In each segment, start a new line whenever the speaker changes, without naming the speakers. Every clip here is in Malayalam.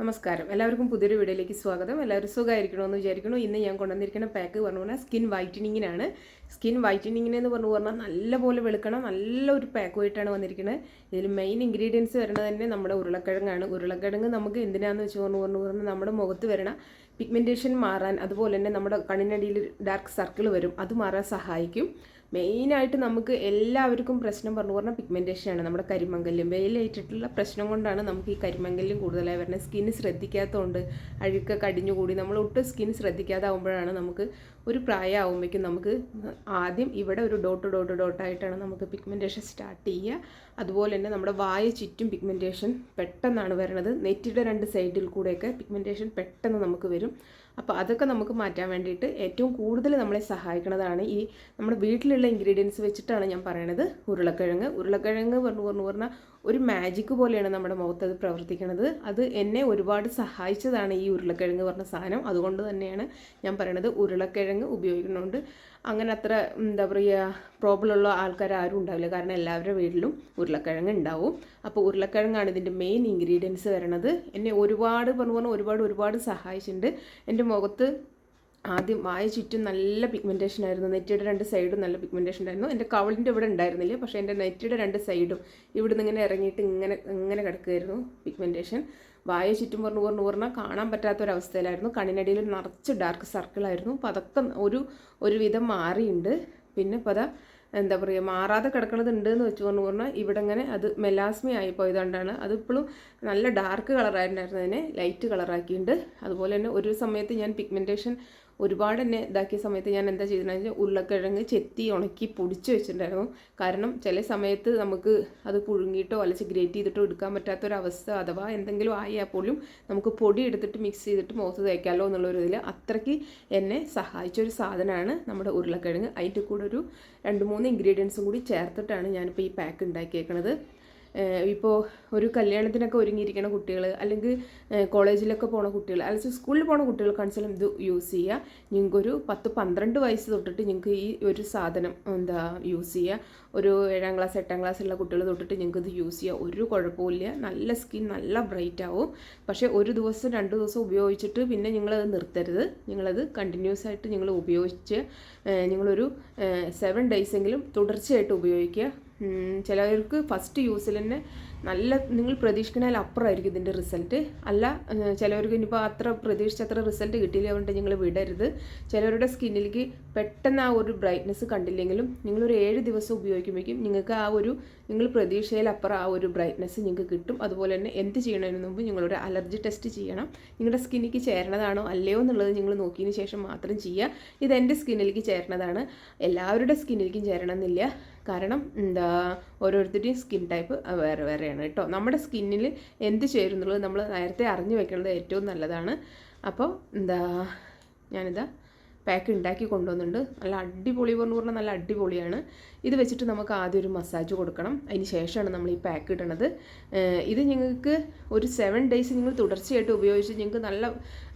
നമസ്കാരം. എല്ലാവർക്കും പുതിയൊരു വീഡിയോയിലേക്ക് സ്വാഗതം. എല്ലാവരും സുഖമായിരിക്കണമെന്ന് വിചാരിക്കുന്നു. ഇന്ന് ഞാൻ കൊണ്ടുവന്നിരിക്കുന്ന പാക്ക് പറഞ്ഞു പറഞ്ഞാൽ സ്കിൻ വൈറ്റനിങ്ങിനാണ് സ്കിൻ വൈറ്റനിങ്ങിന് എന്ന് പറഞ്ഞു പറഞ്ഞാൽ നല്ലപോലെ വെളുക്കണം നല്ലൊരു പാക്കുമായിട്ടാണ് വന്നിരിക്കുന്നത്. ഇതിൽ മെയിൻ ഇൻഗ്രീഡിയൻസ് വരുന്നത് തന്നെ നമ്മുടെ ഉരുളക്കിഴങ്ങാണ്. ഉരുളക്കിഴങ്ങ് നമുക്ക് എന്തിനാന്ന് വെച്ച് പറഞ്ഞു പറഞ്ഞു പറഞ്ഞാൽ നമ്മുടെ മുഖത്ത് വരണ പിഗ്മെന്റേഷൻ മാറാൻ അതുപോലെ തന്നെ നമ്മുടെ കണ്ണിനടിയിൽ ഡാർക്ക് സർക്കിൾ വരും. അത് മാറാൻ സഹായിക്കും. മെയിനായിട്ട് നമുക്ക് എല്ലാവർക്കും പ്രശ്നം പറഞ്ഞു പറഞ്ഞാൽ പിഗ്മെന്റേഷനാണ് നമ്മുടെ കരിമംഗല്യം വെയിലേറ്റിട്ടുള്ള പ്രശ്നം കൊണ്ടാണ് നമുക്ക് ഈ കരിമംഗല്യം കൂടുതലായി വരുന്നത്. സ്കിന്ന് ശ്രദ്ധിക്കാത്തതുകൊണ്ട് അഴുക്ക കടിഞ്ഞുകൂടി നമ്മൾ ഒട്ടും സ്കിൻ ശ്രദ്ധിക്കാതാവുമ്പോഴാണ് നമുക്ക് ഒരു പ്രായമാകുമ്പോഴേക്കും നമുക്ക് ആദ്യം ഇവിടെ ഒരു ഡോട്ട് ഡോട്ട് ഡോട്ടായിട്ടാണ് നമുക്ക് പിഗ്മെന്റേഷൻ സ്റ്റാർട്ട് ചെയ്യുക. അതുപോലെ തന്നെ നമ്മുടെ വായ ചുറ്റും പിഗ്മെന്റേഷൻ പെട്ടെന്നാണ് വരുന്നത്. നെറ്റിയുടെ രണ്ട് സൈഡിൽ കൂടെയൊക്കെ പിഗ്മെന്റേഷൻ പെട്ടെന്ന് നമുക്ക് വരും. അപ്പോൾ അതൊക്കെ നമുക്ക് മാറ്റാൻ വേണ്ടിയിട്ട് ഏറ്റവും കൂടുതൽ നമ്മളെ സഹായിക്കുന്നതാണ് ഈ നമ്മുടെ വീട്ടിലുള്ള ഇൻഗ്രീഡിയൻസ് വെച്ചിട്ടാണ് ഞാൻ പറയണത് ഉരുളക്കിഴങ്ങ്. ഉരുളക്കിഴങ്ങ് പറഞ്ഞു പറഞ്ഞു പറഞ്ഞാൽ ഒരു മാജിക്ക് പോലെയാണ് നമ്മുടെ മുഖത്ത് അത് പ്രവർത്തിക്കുന്നത് അത് എന്നെ ഒരുപാട് സഹായിച്ചതാണ് ഈ ഉരുളക്കിഴങ്ങ് പറഞ്ഞ സാധനം. അതുകൊണ്ട് തന്നെയാണ് ഞാൻ പറയണത് ഉരുളക്കിഴങ്ങ് ഉപയോഗിക്കുന്നുണ്ട് അങ്ങനെ അത്ര എന്താ പറയുക പ്രോബ്ലം ഉള്ള ആൾക്കാർ ആരും ഉണ്ടാവില്ല. കാരണം എല്ലാവരുടെ വീട്ടിലും ഉരുളക്കിഴങ്ങ് ഉണ്ടാവും. അപ്പോൾ ഉരുളക്കിഴങ്ങാണ് ഇതിന്റെ മെയിൻ ഇൻഗ്രീഡിയൻസ് വരണത്. എന്നെ ഒരുപാട് പറഞ്ഞു പറഞ്ഞാൽ ഒരുപാട് ഒരുപാട് സഹായിച്ചിട്ടുണ്ട്. എന്റെ മുഖത്ത് ആദ്യം വായ ചുറ്റും നല്ല പിഗ്മെന്റേഷൻ ആയിരുന്നു. നെറ്റിയുടെ രണ്ട് സൈഡും നല്ല പിഗ്മെന്റേഷൻ ഉണ്ടായിരുന്നു. എന്റെ കവളിന്റെ ഇവിടെ ഉണ്ടായിരുന്നില്ല. പക്ഷേ എന്റെ നെറ്റിയുടെ രണ്ട് സൈഡും ഇവിടെ നിന്ന് ഇങ്ങനെ ഇറങ്ങിയിട്ട് ഇങ്ങനെ ഇങ്ങനെ കിടക്കുമായിരുന്നു പിഗ്മെന്റേഷൻ വായ ചുറ്റും പറഞ്ഞു പറഞ്ഞു പറഞ്ഞാൽ കാണാൻ പറ്റാത്തൊരവസ്ഥയിലായിരുന്നു. കണ്ണിനടിയിൽ നിറച്ച് ഡാർക്ക് സർക്കിളായിരുന്നു അപ്പോൾ അതൊക്കെ ഒരു ഒരുവിധം മാറിയുണ്ട്. പിന്നെ ഇപ്പോൾ അതാ എന്താ പറയുക മാറാതെ കിടക്കുന്നത് ഉണ്ട് എന്ന് വെച്ച് പറഞ്ഞു പറഞ്ഞാൽ ഇവിടെ ഇങ്ങനെ അത് മെലാസ്മി ആയി പോയതുകൊണ്ടാണ് അതിപ്പോഴും നല്ല ഡാർക്ക് കളറായിട്ടുണ്ടായിരുന്നതിനെ ലൈറ്റ് കളറാക്കിയിട്ടുണ്ട് അതുപോലെ തന്നെ ഒരു സമയത്ത് ഞാൻ പിഗ്മെന്റേഷൻ ഒരുപാട് എന്നെ ഇതാക്കിയ സമയത്ത് ഞാൻ എന്താ ചെയ്തതെന്ന് വെച്ചാൽ ഉരുളക്കിഴങ്ങ് ചെത്തി ഉണക്കി പൊടിച്ച് വെച്ചിട്ടുണ്ടായിരുന്നു. കാരണം ചില സമയത്ത് നമുക്ക് അത് പുഴുങ്ങിയിട്ടോ അല്ലെങ്കിൽ ഗ്രേറ്റ് ചെയ്തിട്ടോ എടുക്കാൻ പറ്റാത്തൊരവസ്ഥ അഥവാ എന്തെങ്കിലും ആയാൽ പോലും നമുക്ക് പൊടി എടുത്തിട്ട് മിക്സ് ചെയ്തിട്ട് മുഖത്ത് തേക്കാമല്ലോ എന്നുള്ളൊരു ഇതിൽ അത്രയ്ക്ക് എന്നെ സഹായിച്ചൊരു സാധനമാണ് നമ്മുടെ ഉരുളക്കിഴങ്ങ്. അതിന്റെ കൂടെ ഒരു രണ്ട് മൂന്ന് ഇൻഗ്രീഡിയൻസും കൂടി ചേർത്തിട്ടാണ് ഞാനിപ്പോൾ ഈ പാക്ക് ഉണ്ടാക്കിയേക്കണത് ഇപ്പോൾ ഒരു കല്യാണത്തിനൊക്കെ ഒരുങ്ങിയിരിക്കുന്ന കുട്ടികൾ അല്ലെങ്കിൽ കോളേജിലൊക്കെ പോണ കുട്ടികൾ അല്ലെങ്കിൽ സ്കൂളിൽ പോണ കുട്ടികൾ കുട്ടികൾക്കാണെങ്കിലും ഇത് യൂസ് ചെയ്യുക നിങ്ങൾക്കൊരു പത്ത് പന്ത്രണ്ട് വയസ്സ് തൊട്ടിട്ട് നിങ്ങൾക്ക് ഈ ഒരു സാധനം എന്താ യൂസ് ചെയ്യുക ഒരു ഏഴാം ക്ലാസ് എട്ടാം ക്ലാസ്സുള്ള കുട്ടികൾ തൊട്ടിട്ട് നിങ്ങൾക്ക് ഇത് യൂസ് ചെയ്യുക ഒരു കുഴപ്പമില്ല നല്ല സ്കിൻ നല്ല ബ്രൈറ്റ് ആവും. പക്ഷേ ഒരു ദിവസം രണ്ട് ദിവസം ഉപയോഗിച്ചിട്ട് പിന്നെ നിങ്ങളത് നിർത്തരുത്. നിങ്ങളത് കണ്ടിന്യൂസ് ആയിട്ട് നിങ്ങൾ ഉപയോഗിച്ച് നിങ്ങളൊരു സെവൻ ഡേയ്സ് എങ്കിലും തുടർച്ചയായിട്ട് ഉപയോഗിക്കുക. ചിലവർക്ക് ഫസ്റ്റ് യൂസിൽ തന്നെ നല്ല നിങ്ങൾ പ്രതീക്ഷിക്കുന്നതിൽ അപ്പുറമായിരിക്കും ഇതിന്റെ റിസൾട്ട് അല്ല ചിലവർക്ക് ഇനിയിപ്പോൾ അത്ര പ്രതീക്ഷിച്ച അത്ര റിസൾട്ട് കിട്ടിയില്ല അതുകൊണ്ട് നിങ്ങൾ വിടരുത്. ചിലവരുടെ സ്കിന്നിലേക്ക് പെട്ടെന്ന് ആ ഒരു ബ്രൈറ്റ്നസ് കണ്ടില്ലെങ്കിലും നിങ്ങളൊരു ഏഴ് ദിവസം ഉപയോഗിക്കുമ്പോഴേക്കും നിങ്ങൾക്ക് ആ ഒരു നിങ്ങൾ പ്രതീക്ഷയിലപ്പുറം ആ ഒരു ബ്രൈറ്റ്നസ് നിങ്ങൾക്ക് കിട്ടും. അതുപോലെ തന്നെ എന്ത് ചെയ്യണതിന് മുമ്പ് നിങ്ങളൊരു അലർജി ടെസ്റ്റ് ചെയ്യണം. നിങ്ങളുടെ സ്കിന്നിലേക്ക് ചേരണതാണോ അല്ലയോ എന്നുള്ളത് നിങ്ങൾ നോക്കിയതിന് ശേഷം മാത്രം ചെയ്യുക. ഇത് എന്റെ സ്കിന്നിലേക്ക് ചേരണതാണ്. എല്ലാവരുടെ സ്കിന്നിലേക്കും ചേരണമെന്നില്ല. കാരണം എന്താ ഓരോരുത്തരുടെയും സ്കിൻ ടൈപ്പ് വേറെ വേറെയാണ് കേട്ടോ. നമ്മുടെ സ്കിന്നിൽ എന്ത് ചേരുന്നുള്ളത് നമ്മൾ നേരത്തെ അറിഞ്ഞു വെക്കേണ്ടത് ഏറ്റവും നല്ലതാണ്. അപ്പോൾ എന്താ ഞാനിതാ പാക്ക് ഉണ്ടാക്കി കൊണ്ടുവന്നിട്ടുണ്ട്. നല്ല അടിപൊളി എന്ന് പറഞ്ഞാൽ നല്ല അടിപൊളിയാണ്. ഇത് വെച്ചിട്ട് നമുക്ക് ആദ്യം ഒരു മസാജ് കൊടുക്കണം. അതിന് ശേഷമാണ് നമ്മൾ ഈ പാക്ക് ഇടണത്. ഇത് നിങ്ങൾക്ക് ഒരു സെവൻ ഡേയ്സ് നിങ്ങൾ തുടർച്ചയായിട്ട് ഉപയോഗിച്ച് നിങ്ങൾക്ക് നല്ല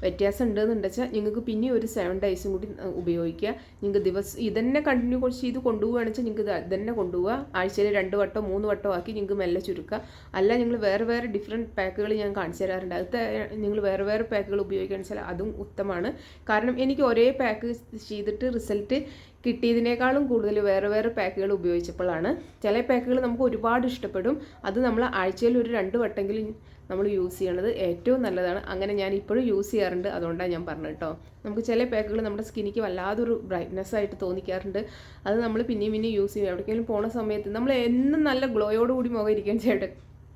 വ്യത്യാസം ഉണ്ടെന്നുണ്ട് വെച്ചാൽ നിങ്ങൾക്ക് പിന്നെ ഒരു സെവൻ ഡേയ്സും കൂടി ഉപയോഗിക്കുക. നിങ്ങൾക്ക് ദിവസം ഇതന്നെ കണ്ടിന്യൂ ചെയ്ത് കൊണ്ടുപോവുകയാണെന്ന് വെച്ചാൽ നിങ്ങൾക്ക് ഇതന്നെ കൊണ്ടുപോവുക. ആഴ്ചയിൽ രണ്ട് വട്ടോ മൂന്ന് വട്ടോ ആക്കി നിങ്ങൾക്ക് മെല്ലെ ചുരുക്കുക. അല്ല നിങ്ങൾ വേറെ വേറെ ഡിഫറെന്റ് പാക്കുകൾ ഞാൻ കാണിച്ചു തരാറുണ്ട്. അത് നിങ്ങൾ വേറെ വേറെ പാക്കുകൾ ഉപയോഗിക്കുകയാണെന്ന് വെച്ചാൽ അതും ഉത്തമമാണ്. കാരണം എനിക്ക് ഒരേ പാക്ക് ചെയ്തിട്ട് റിസൾട്ട് കിട്ടിയതിനേക്കാളും കൂടുതൽ വേറെ വേറെ പാക്കുകൾ ഉപയോഗിച്ചപ്പോഴാണ്. ചില പാക്കുകൾ നമുക്ക് ഒരുപാട് ഇഷ്ടപ്പെടും. അത് നമ്മൾ ആഴ്ചയിൽ ഒരു രണ്ട് വട്ടെങ്കിലും നമ്മൾ യൂസ് ചെയ്യണത് ഏറ്റവും നല്ലതാണ്. അങ്ങനെ ഞാൻ ഇപ്പോഴും യൂസ് ചെയ്യാറുണ്ട്. അതുകൊണ്ടാണ് ഞാൻ പറഞ്ഞത് കേട്ടോ. നമുക്ക് ചില പാക്കുകൾ നമ്മുടെ സ്കിന്നിക്ക് വല്ലാതൊരു ബ്രൈറ്റ്നെസ് ആയിട്ട് തോന്നിക്കാറുണ്ട്. അത് നമ്മൾ പിന്നെയും പിന്നെയും യൂസ് ചെയ്യും. എവിടേക്കെങ്കിലും പോണ സമയത്ത് നമ്മൾ എന്നും നല്ല ഗ്ലോയോടുകൂടി മുഖം ഇരിക്കാൻ ചേട്ടൻ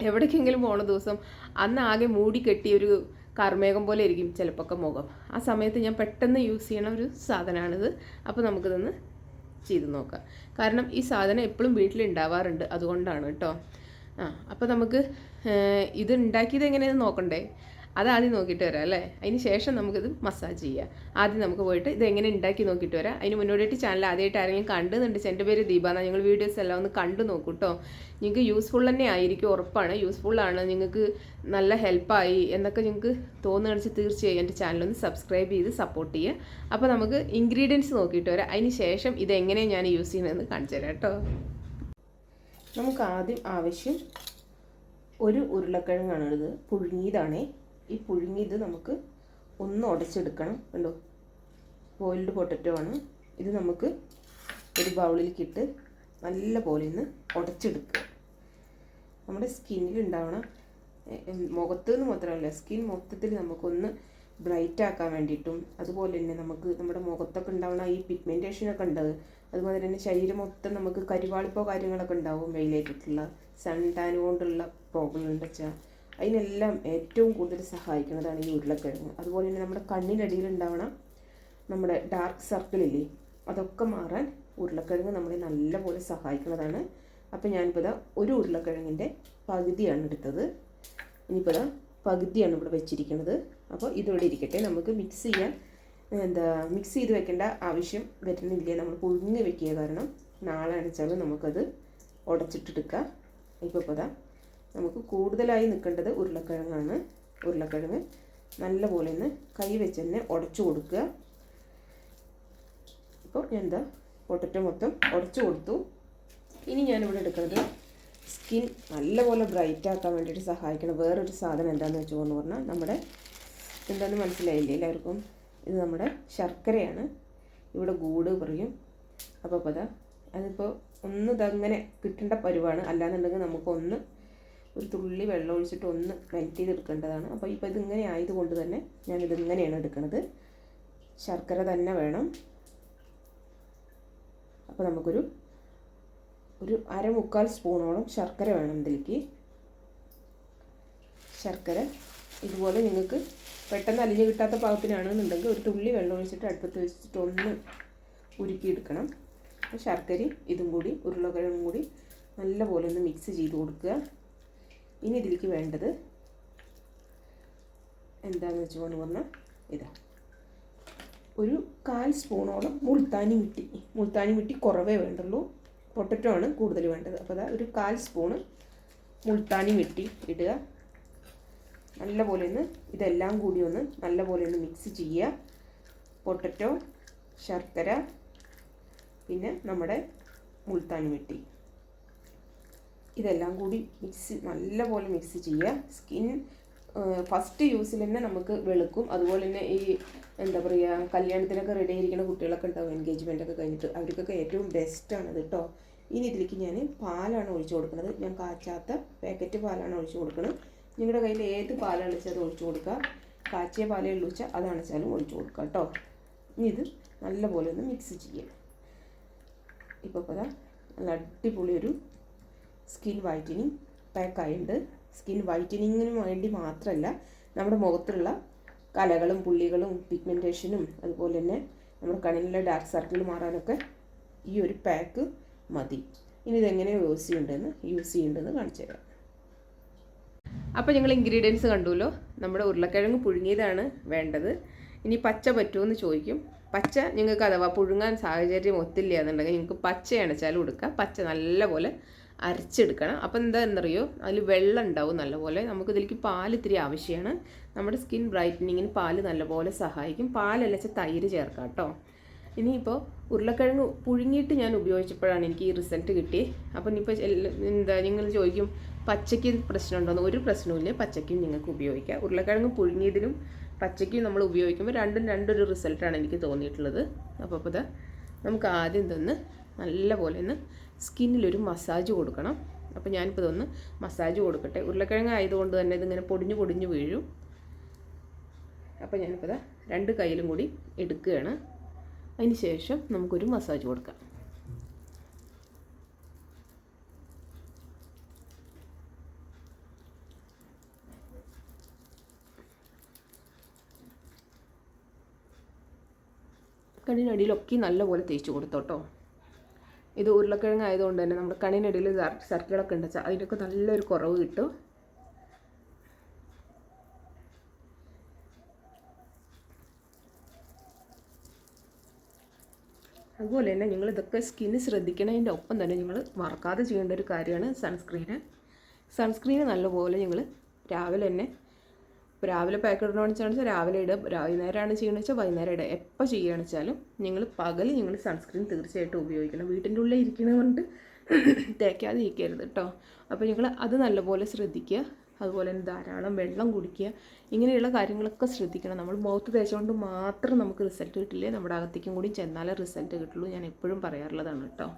എവിടേക്കെങ്കിലും പോണ ദിവസം അന്ന് ആകെ മൂടി കെട്ടിയൊരു കർമേഘം പോലെ ഇരിക്കും ചിലപ്പോൾ മുഖം. ആ സമയത്ത് ഞാൻ പെട്ടെന്ന് യൂസ് ചെയ്യണ ഒരു സാധനമാണിത് അപ്പോൾ നമുക്കിതൊന്ന് ചെയ്ത് നോക്കാം. കാരണം ഈ സാധനം എപ്പോഴും വീട്ടിലുണ്ടാവാറുണ്ട് അതുകൊണ്ടാണ് കേട്ടോ. ആ അപ്പോൾ നമുക്ക് ഇത് ഉണ്ടാക്കിയത് എങ്ങനെയാണെന്ന് നോക്കണ്ടേ? അത് ആദ്യം നോക്കിയിട്ട് വരാം അല്ലേ? അതിന് ശേഷം നമുക്കിത് മസാജ് ചെയ്യാം. ആദ്യം നമുക്ക് പോയിട്ട് ഇത് എങ്ങനെ ഉണ്ടാക്കി നോക്കിയിട്ട് വരാം. അതിന് മുന്നോടിയിട്ട് ചാനൽ ആദ്യമായിട്ട് ആരെങ്കിലും കണ്ടുന്നുണ്ട് എന്റെ പേര് ദീപ എന്നാൽ ഞങ്ങൾ വീഡിയോസ് എല്ലാം ഒന്ന് കണ്ടു നോക്കൂ കേട്ടോ നിങ്ങൾക്ക് യൂസ്ഫുൾ തന്നെ ആയിരിക്കും ഉറപ്പാണ്. യൂസ്ഫുള്ളാണ് നിങ്ങൾക്ക് നല്ല ഹെൽപ്പായി എന്നൊക്കെ നിങ്ങൾക്ക് തോന്നുകയാണെന്ന് തീർച്ചയായും എന്റെ ചാനലൊന്ന് സബ്സ്ക്രൈബ് ചെയ്ത് സപ്പോർട്ട് ചെയ്യുക അപ്പോൾ നമുക്ക് ഇൻഗ്രീഡിയൻസ് നോക്കിയിട്ട് വരാം. അതിന് ശേഷം ഇതെങ്ങനെയാണ് ഞാൻ യൂസ് ചെയ്യുന്നതെന്ന് കാണിച്ചു തരാം കേട്ടോ നമുക്ക് ആദ്യം ആവശ്യം ഒരു ഉരുളക്കിഴങ്ങാണ് ഇത് പുഴുങ്ങിയതാണേ. ഈ പുഴുങ്ങിയത് നമുക്ക് ഒന്ന് ഉടച്ചെടുക്കണം. കണ്ടോ? ബോയിൽഡ് പൊട്ടറ്റോ ആണ്. ഇത് നമുക്ക് ഒരു ബൗളിലേക്കിട്ട് നല്ല പോലെ ഒന്ന് ഉടച്ചെടുക്കുക. നമ്മുടെ സ്കിന്നിൽ ഉണ്ടാവണം മുഖത്ത് നിന്ന് മാത്രമല്ല സ്കിൻ മൊത്തത്തിൽ നമുക്കൊന്ന് ബ്രൈറ്റ് ആക്കാൻ വേണ്ടിയിട്ടും അതുപോലെ തന്നെ നമുക്ക് നമ്മുടെ മുഖത്തൊക്കെ ഉണ്ടാവുന്ന ഈ പിഗ്മെന്റേഷനൊക്കെ ഉണ്ട് അതുപോലെ തന്നെ ശരീരം മൊത്തം നമുക്ക് കരിവാളിപ്പോ കാര്യങ്ങളൊക്കെ ഉണ്ടാവും വെയിലേറ്റിട്ടുള്ള സൺ ടാൻ കൊണ്ടുള്ള പ്രോബ്ലം എന്താ വെച്ചാൽ അതിനെല്ലാം ഏറ്റവും കൂടുതൽ സഹായിക്കുന്നതാണ് ഈ ഉരുളക്കിഴങ്ങ്. അതുപോലെ തന്നെ നമ്മുടെ കണ്ണിനടിയിൽ ഉണ്ടാവണം നമ്മുടെ ഡാർക്ക് സർക്കിളില്ലേ അതൊക്കെ മാറാൻ ഉരുളക്കിഴങ്ങ് നമ്മളെ നല്ലപോലെ സഹായിക്കുന്നതാണ്. അപ്പോൾ ഞാനിപ്പോൾ ഇതാ ഒരു ഉരുളക്കിഴങ്ങിന്റെ പകുതിയാണ് എടുത്തത്. ഇനിയിപ്പോൾ ഇതാ പകുതിയാണ് ഇവിടെ വെച്ചിരിക്കുന്നത്. അപ്പോൾ ഇതിവിടെ ഇരിക്കട്ടെ. നമുക്ക് മിക്സ് ചെയ്യാൻ എന്താ മിക്സ് ചെയ്ത് വെക്കേണ്ട ആവശ്യം വരുന്നില്ല. നമ്മൾ പുഴുങ്ങി വെക്കുക കാരണം നാളെ അണിച്ചാൽ നമുക്കത് ഉടച്ചിട്ടെടുക്കാം. ഇപ്പോൾ ഇപ്പോൾ നമുക്ക് കൂടുതലായി നിൽക്കേണ്ടത് ഉരുളക്കിഴങ്ങാണ്. ഉരുളക്കിഴങ്ങ് നല്ലപോലെ ഒന്ന് കൈ വെച്ച് തന്നെ ഉടച്ചു കൊടുക്കുക. ഇപ്പോൾ ഞാൻ എന്താ പൊട്ടറ്റോ മൊത്തം ഉടച്ചു കൊടുത്തു. ഇനി ഞാനിവിടെ എടുക്കുന്നത് സ്കിൻ നല്ലപോലെ ബ്രൈറ്റ് ആക്കാൻ വേണ്ടിയിട്ട് സഹായിക്കണം വേറൊരു സാധനം എന്താണെന്ന് വെച്ചു എന്ന് പറഞ്ഞാൽ നമ്മുടെ എന്താണെന്ന് മനസ്സിലായില്ലേ എല്ലാവർക്കും? ഇത് നമ്മുടെ ശർക്കരയാണ്. ഇവിടെ ഗൂട് പറയും. അപ്പോൾ അപ്പോൾ അതാ അതിപ്പോൾ ഒന്ന് ഇതങ്ങനെ കിട്ടേണ്ട പരുവാണ്. അല്ലാന്നുണ്ടെങ്കിൽ നമുക്കൊന്ന് ഒരു തുള്ളി വെള്ളം ഒഴിച്ചിട്ട് ഒന്ന് മെൽറ്റ് ചെയ്തെടുക്കേണ്ടതാണ് അപ്പോൾ ഇപ്പോൾ ഇതിങ്ങനെ ആയതുകൊണ്ട് തന്നെ ഞാൻ ഇതിങ്ങനെയാണ് എടുക്കുന്നത് ശർക്കര തന്നെ വേണം. അപ്പോൾ നമുക്കൊരു ഒരു അരമുക്കാൽ സ്പൂണോളം ശർക്കര വേണം ഇതിലേക്ക്. ശർക്കര ഇതുപോലെ നിങ്ങൾക്ക് പെട്ടെന്ന് അലിഞ്ഞ് കിട്ടാത്ത പാകത്തിനാണെന്നുണ്ടെങ്കിൽ ഒരു തുള്ളി വെള്ളം ഒഴിച്ചിട്ട് അടുപ്പത്ത് വെച്ചിട്ട് ഒന്ന് ഉരുക്കിയെടുക്കണം. ശർക്കരയും ഇതും കൂടി ഉരുളക്കിഴങ്ങും കൂടി നല്ലപോലെ ഒന്ന് മിക്സ് ചെയ്ത് കൊടുക്കുക. ഇനി ഇതിലേക്ക് വേണ്ടത് എന്താണെന്ന് വെച്ച് പറഞ്ഞാൽ ഇതാ. ഒരു കാൽ സ്പൂണോളം മുൾത്താനി മുട്ടി. മുൾത്താനി മുട്ടി കുറവേ വേണ്ടുള്ളൂ. പൊട്ടറ്റോ ആണ് കൂടുതൽ വേണ്ടത്. അപ്പോൾ അതാ ഒരു കാൽ സ്പൂണ് മുൾത്താനി മിട്ടി ഇടുക. നല്ലപോലെ ഒന്ന് ഇതെല്ലാം കൂടി ഒന്ന് നല്ലപോലെ ഒന്ന് മിക്സ് ചെയ്യുക. പൊട്ടറ്റോ ശർക്കര പിന്നെ നമ്മുടെ മുൾത്താനി മിട്ടി. ഇതെല്ലാം കൂടി മിക്സ് നല്ലപോലെ മിക്സ് ചെയ്യുക. സ്കിൻ ഫസ്റ്റ് യൂസിൽ തന്നെ നമുക്ക് വെളുക്കും. അതുപോലെ തന്നെ ഈ എന്താ പറയുക കല്യാണത്തിനൊക്കെ റെഡി ആയിരിക്കുന്ന കുട്ടികളൊക്കെ ഉണ്ടാവും. എൻഗേജ്മെന്റ് ഒക്കെ കഴിഞ്ഞിട്ട് അവർക്കൊക്കെ ഏറ്റവും ബെസ്റ്റാണ് ഇത് കേട്ടോ ഇനി ഇതിലേക്ക് ഞാൻ പാലാണ് ഒഴിച്ചു കൊടുക്കുന്നത്. ഞാൻ കാച്ചാത്ത പാക്കറ്റ് പാലാണ് ഒഴിച്ചു കൊടുക്കുന്നത് നിങ്ങളുടെ കയ്യിൽ ഏത് പാലാണ് വെച്ചാൽ അത് ഒഴിച്ചു കൊടുക്കുക. കാച്ചിയ പാലേ ഉള്ളൂ വെച്ചാൽ അതാണ് വെച്ചാലും ഒഴിച്ചു കൊടുക്കുക കേട്ടോ ഇനി ഇത് നല്ലപോലെ ഒന്ന് മിക്സ് ചെയ്യുക. ഇപ്പോൾ ഇപ്പോൾ നല്ല അടിപൊളി ഒരു സ്കിൻ വൈറ്റനിങ് പാക്കായുണ്ട്. സ്കിൻ വൈറ്റനിങ്ങിന് വേണ്ടി മാത്രമല്ല നമ്മുടെ മുഖത്തുള്ള കലകളും പുള്ളികളും പിഗ്മെന്റേഷനും അതുപോലെ തന്നെ നമ്മുടെ കണ്ണിലെ ഡാർക്ക് സർക്കിൾ മാറാനൊക്കെ ഈ ഒരു പാക്ക് മതി. ഇനി ഇതെങ്ങനെ യൂസ് ചെയ്യേണ്ടതെന്ന് യൂസ് ചെയ്യേണ്ടതെന്ന് കാണിച്ചു തരാം. അപ്പോൾ ഞങ്ങൾ ഇൻഗ്രീഡിയൻസ് കണ്ടുല്ലോ നമ്മുടെ ഉരുളക്കിഴങ്ങ് പുഴുങ്ങിയതാണ് വേണ്ടത്. ഇനി പച്ച പറ്റുമെന്ന് ചോദിക്കും. പച്ച നിങ്ങൾക്ക് അഥവാ പുഴുങ്ങാൻ സാഹചര്യം ഒത്തില്ല എന്നുണ്ടെങ്കിൽ നിങ്ങൾക്ക് പച്ച അണച്ചാലും എടുക്കാം. പച്ച നല്ലപോലെ അരച്ചെടുക്കണം. അപ്പം എന്താണെന്നറിയോ അതിൽ വെള്ളം ഉണ്ടാവും നല്ലപോലെ. നമുക്ക് ഇതിലേക്ക് പാൽ ഇത്തിരി ആവശ്യമാണ്. നമ്മുടെ സ്കിൻ ബ്രൈറ്റനിങ്ങിന് പാൽ നല്ലപോലെ സഹായിക്കും. പാലലച്ച തൈര് ചേർക്കാം കേട്ടോ. ഇനിയിപ്പോൾ ഉരുളക്കിഴങ്ങ് പുഴുങ്ങിയിട്ട് ഞാൻ ഉപയോഗിച്ചപ്പോഴാണ് എനിക്ക് ഈ റിസൾട്ട് കിട്ടിയത് അപ്പം ഇനിയിപ്പോൾ എന്താ നിങ്ങൾ ചോദിക്കും പച്ചയ്ക്ക് പ്രശ്നമുണ്ടോയെന്ന് ഒരു പ്രശ്നവുമില്ല. പച്ചയ്ക്കും നിങ്ങൾക്ക് ഉപയോഗിക്കാം. ഉരുളക്കിഴങ്ങ് പുഴുങ്ങിയതിനും പച്ചയ്ക്കും നമ്മൾ ഉപയോഗിക്കുമ്പോൾ രണ്ടും രണ്ടൊരു റിസൾട്ടാണ് എനിക്ക് തോന്നിയിട്ടുള്ളത്. അപ്പോൾ അപ്പോൾ നമുക്ക് ആദ്യം തന്നെ നല്ലപോലെ ഒന്ന് സ്കിന്നിലൊരു മസാജ് കൊടുക്കണം. അപ്പോൾ ഞാനിപ്പോൾ ഇതൊന്ന് മസാജ് കൊടുക്കട്ടെ. ഉരുളക്കിഴങ്ങ് ആയതുകൊണ്ട് തന്നെ ഇതിങ്ങനെ പൊടിഞ്ഞു പൊടിഞ്ഞു വീഴും. അപ്പോൾ ഞാനിപ്പോൾ രണ്ട് കയ്യിലും കൂടി എടുക്കുകയാണ്. അതിന് ശേഷം നമുക്കൊരു മസാജ് കൊടുക്കാം. കണ്ണിനടിയിലൊക്കെ നല്ലപോലെ തേച്ച് കൊടുത്തോട്ടോ. ഇത് ഉരുളക്കിഴങ്ങ് ആയതുകൊണ്ട് തന്നെ നമ്മുടെ കണ്ണിനിടയിൽ സർക്കിളൊക്കെ ഉണ്ട്. അതിനൊക്കെ നല്ലൊരു കുറവ് കിട്ടും. അതുപോലെ തന്നെ നിങ്ങൾ ഇതൊക്കെ സ്കിന്ന് ശ്രദ്ധിക്കണതിന്റെ ഒപ്പം തന്നെ നിങ്ങൾ മറക്കാതെ ചെയ്യേണ്ട ഒരു കാര്യമാണ് സൺസ്ക്രീന് സൺസ്ക്രീന് നല്ലപോലെ നിങ്ങൾ രാവിലെ തന്നെ ഇപ്പോൾ രാവിലെ പാക്കറ്റ് ഇടണമെന്ന് വെച്ചാൽ രാവിലെ ഇടുക വൈകുന്നേരമാണ് ചെയ്യണമെന്ന് വെച്ചാൽ വൈകുന്നേരം ഇടുക. എപ്പോൾ ചെയ്യുകയാണെന്ന് വെച്ചാലും നിങ്ങൾ പകൽ നിങ്ങൾ സൺസ്ക്രീൻ തീർച്ചയായിട്ടും ഉപയോഗിക്കണം. വീട്ടിന്റെ ഉള്ളിൽ ഇരിക്കണ കൊണ്ട് തേക്കാതെ ഇരിക്കരുത് കേട്ടോ അപ്പോൾ നിങ്ങൾ അത് നല്ലപോലെ ശ്രദ്ധിക്കുക. അതുപോലെ തന്നെ ധാരാളം വെള്ളം കുടിക്കുക. ഇങ്ങനെയുള്ള കാര്യങ്ങളൊക്കെ ശ്രദ്ധിക്കണം. നമ്മൾ മുഖത്ത് തേച്ചുകൊണ്ട് മാത്രം നമുക്ക് റിസൾട്ട് കിട്ടില്ലേ? നമ്മുടെ അകത്തേക്കും കൂടി ചെന്നാലേ റിസൾട്ട് കിട്ടുള്ളൂ. ഞാൻ എപ്പോഴും പറയാറുള്ളതാണ് കേട്ടോ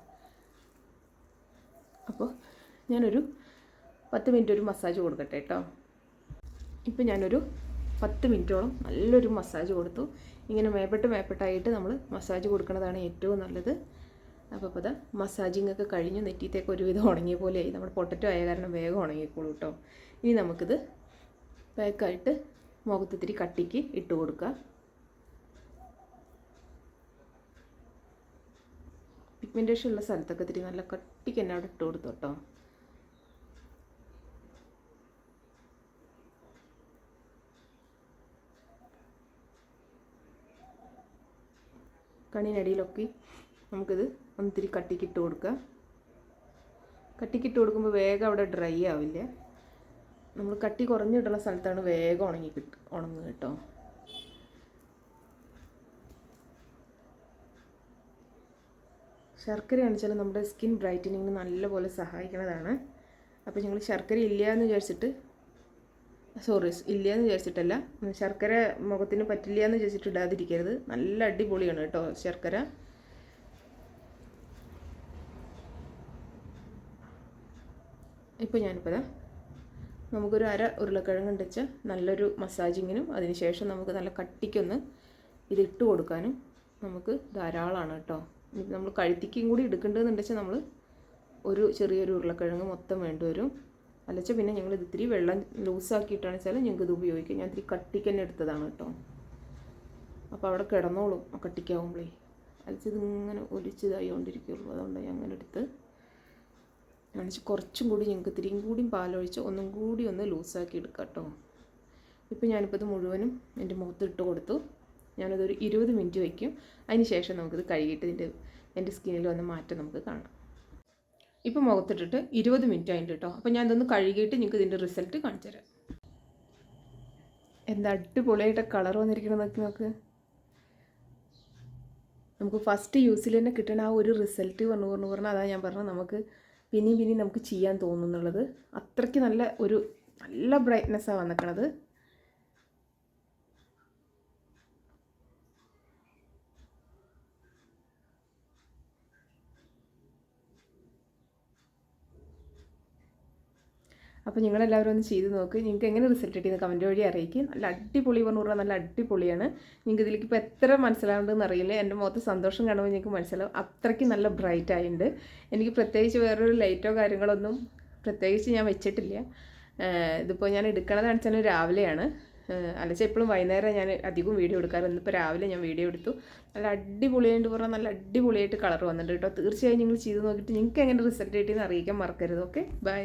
അപ്പോൾ ഞാനൊരു പത്ത് മിനിറ്റ് ഒരു മസാജ് കൊടുക്കട്ടെ കേട്ടോ ഇപ്പം ഞാനൊരു പത്ത് മിനിറ്റോളം നല്ലൊരു മസാജ് കൊടുത്തു. ഇങ്ങനെ മേപ്പെട്ട് മേപ്പെട്ടായിട്ട് നമ്മൾ മസാജ് കൊടുക്കുന്നതാണ് ഏറ്റവും നല്ലത്. അപ്പോൾ അപ്പോൾ മസാജിങ് ഒക്കെ കഴിഞ്ഞ്. നെറ്റിത്തേക്ക് ഒരുവിധം ഉണങ്ങിയ പോലെയായി. നമ്മുടെ പൊട്ടറ്റോ ആയ കാരണം വേഗം ഉണങ്ങിക്കോളൂ കേട്ടോ ഇനി നമുക്കിത് പാക്കായിട്ട് മുഖത്തിരി കട്ടിക്ക് ഇട്ട് കൊടുക്കുക പിഗ്മെന്റേഷൻ ഉള്ള സ്ഥലത്തൊക്കെ ഇത്തിരി നല്ല കട്ടിക്ക് തന്നെ അവിടെ ഇട്ട് കൊടുത്തു കേട്ടോ കണ്ണിനടിയിലൊക്കെ നമുക്കിത് ഒന്നിത്തിരി കട്ടിക്കിട്ട് കൊടുക്കുക കട്ടിക്കിട്ട് കൊടുക്കുമ്പോൾ വേഗം അവിടെ ഡ്രൈ ആവില്ല. നമ്മൾ കട്ടി കുറഞ്ഞിട്ടുള്ള സ്ഥലത്താണ് വേഗം ഉണങ്ങി കിട്ടും ഉണങ്ങുക കേട്ടോ. ശർക്കരയാണ് വെച്ചാൽ നമ്മുടെ സ്കിൻ ബ്രൈറ്റനിങ്ങിന് നല്ലപോലെ സഹായിക്കുന്നതാണ് അപ്പോൾ ഞങ്ങൾ ശർക്കര ഇല്ല എന്ന് വിചാരിച്ചിട്ട് സോറി ഇല്ല എന്ന് വിചാരിച്ചിട്ടല്ല ശർക്കര മുഖത്തിന് പറ്റില്ല എന്ന് വിചാരിച്ചിട്ട് ഇടാതിരിക്കരുത് നല്ല അടിപൊളിയാണ് കേട്ടോ ശർക്കര. ഇപ്പോൾ ഞാനിപ്പോൾ നമുക്കൊരു അര ഉരുളക്കിഴങ്ങ് ഉണ്ടെച്ച് നല്ലൊരു മസാജിങ്ങിനും അതിനുശേഷം നമുക്ക് നല്ല കട്ടിക്കൊന്ന് ഇതിട്ട് കൊടുക്കാനും നമുക്ക് ധാരാളമാണ് കേട്ടോ. നമ്മൾ കഴുത്തിക്കും കൂടി എടുക്കേണ്ടതെന്ന് വെച്ചാൽ നമ്മൾ ഒരു ചെറിയൊരു ഉരുളക്കിഴങ്ങ് മൊത്തം വേണ്ടി വരും. അല്ലച്ച പിന്നെ ഞങ്ങൾ ഇത് ഇത്തിരി വെള്ളം ലൂസാക്കിയിട്ടാണ് വെച്ചാൽ ഞങ്ങൾക്ക് ഇത് ഉപയോഗിക്കാം. ഞാൻ ഇത്തിരി കട്ടിക്ക് തന്നെ എടുത്തതാണ് കേട്ടോ. അപ്പോൾ അവിടെ കിടന്നോളും കട്ടിക്കാവുമ്പോഴേ അലച്ചത് ഇങ്ങനെ ഒലിച്ചതായിക്കൊണ്ടിരിക്കുള്ളൂ അതുകൊണ്ട് ഞാൻ അങ്ങനെ എടുത്ത് കാണിച്ച് കുറച്ചും കൂടി ഞങ്ങൾക്ക് ഇത്തിരിയും കൂടിയും പാലൊഴിച്ച് ഒന്നും കൂടി ഒന്ന് ലൂസാക്കി എടുക്കാം കേട്ടോ. ഇപ്പോൾ ഞാനിപ്പോൾ ഇത് മുഴുവനും എന്റെ മുഖത്ത് ഇട്ട് കൊടുത്തു. ഞാനതൊരു ഇരുപത് മിനിറ്റ് വയ്ക്കും. അതിന് ശേഷം നമുക്കിത് കഴുകിയിട്ട് ഇതിന്റെ എന്റെ സ്കിന്നിൽ വന്ന മാറ്റം നമുക്ക് കാണാം. ഇപ്പോൾ മുഖത്തിട്ടിട്ട് ഇരുപത് മിനിറ്റ് ആയിട്ട് കേട്ടോ. അപ്പോൾ ഞാൻ ഇതൊന്ന് കഴുകിയിട്ട് നിങ്ങൾക്ക് ഇതിന്റെ റിസൾട്ട് കാണിച്ചു തരാം. എന്താ അടിപൊളിയായിട്ട് കളർ വന്നിരിക്കണം നോക്കി നോക്ക്. നമുക്ക് ഫസ്റ്റ് യൂസിൽ തന്നെ കിട്ടണ ആ ഒരു റിസൾട്ട് പറഞ്ഞു പറഞ്ഞു പറഞ്ഞാൽ അതാണ് ഞാൻ പറഞ്ഞത് നമുക്ക് പിന്നെയും പിന്നെയും നമുക്ക് ചെയ്യാൻ തോന്നുന്നുള്ളത്. അത്രയ്ക്ക് നല്ല ഒരു നല്ല ബ്രൈറ്റ്നെസ്സാണ് വന്നിക്കണത്. അപ്പോൾ നിങ്ങളെല്ലാവരും ഒന്ന് ചെയ്ത് നോക്ക്. നിങ്ങൾക്ക് എങ്ങനെ റിസൾട്ട് കിട്ടിയെന്ന് കമന്റ് വഴി അറിയിക്കും. നല്ല അടിപൊളി പറഞ്ഞു പറഞ്ഞാൽ നല്ല അടിപൊളിയാണ്. നിങ്ങൾക്ക് ഇതിലേക്ക് ഇപ്പോൾ എത്ര മനസ്സിലാവുണ്ടെന്ന് അറിയില്ല. എന്റെ മുഖത്ത് സന്തോഷം കാണുമ്പോൾ നിങ്ങൾക്ക് മനസ്സിലാവും. അത്രയ്ക്ക് നല്ല ബ്രൈറ്റ് ആയിട്ടുണ്ട് എനിക്ക് പ്രത്യേകിച്ച് വേറൊരു ലൈറ്റോ കാര്യങ്ങളൊന്നും പ്രത്യേകിച്ച് ഞാൻ വെച്ചിട്ടില്ല. ഇതിപ്പോൾ ഞാൻ എടുക്കണത് വെച്ചാൽ രാവിലെയാണ്. അലച്ച എപ്പോഴും വൈകുന്നേരം ഞാൻ അധികം വീഡിയോ എടുക്കാറ് ഇന്നിപ്പോൾ രാവിലെ ഞാൻ വീഡിയോ എടുത്തു. നല്ല അടിപൊളിയായിട്ട് പറഞ്ഞാൽ നല്ല അടിപൊളിയായിട്ട് കളർ വന്നിട്ടുണ്ട് കേട്ടോ. തീർച്ചയായും നിങ്ങൾ ചെയ്ത് നോക്കിയിട്ട് നിങ്ങൾക്ക് എങ്ങനെ റിസൾട്ട് കിട്ടിയെന്ന് അറിയിക്കാൻ മറക്കരുത്. Okay bye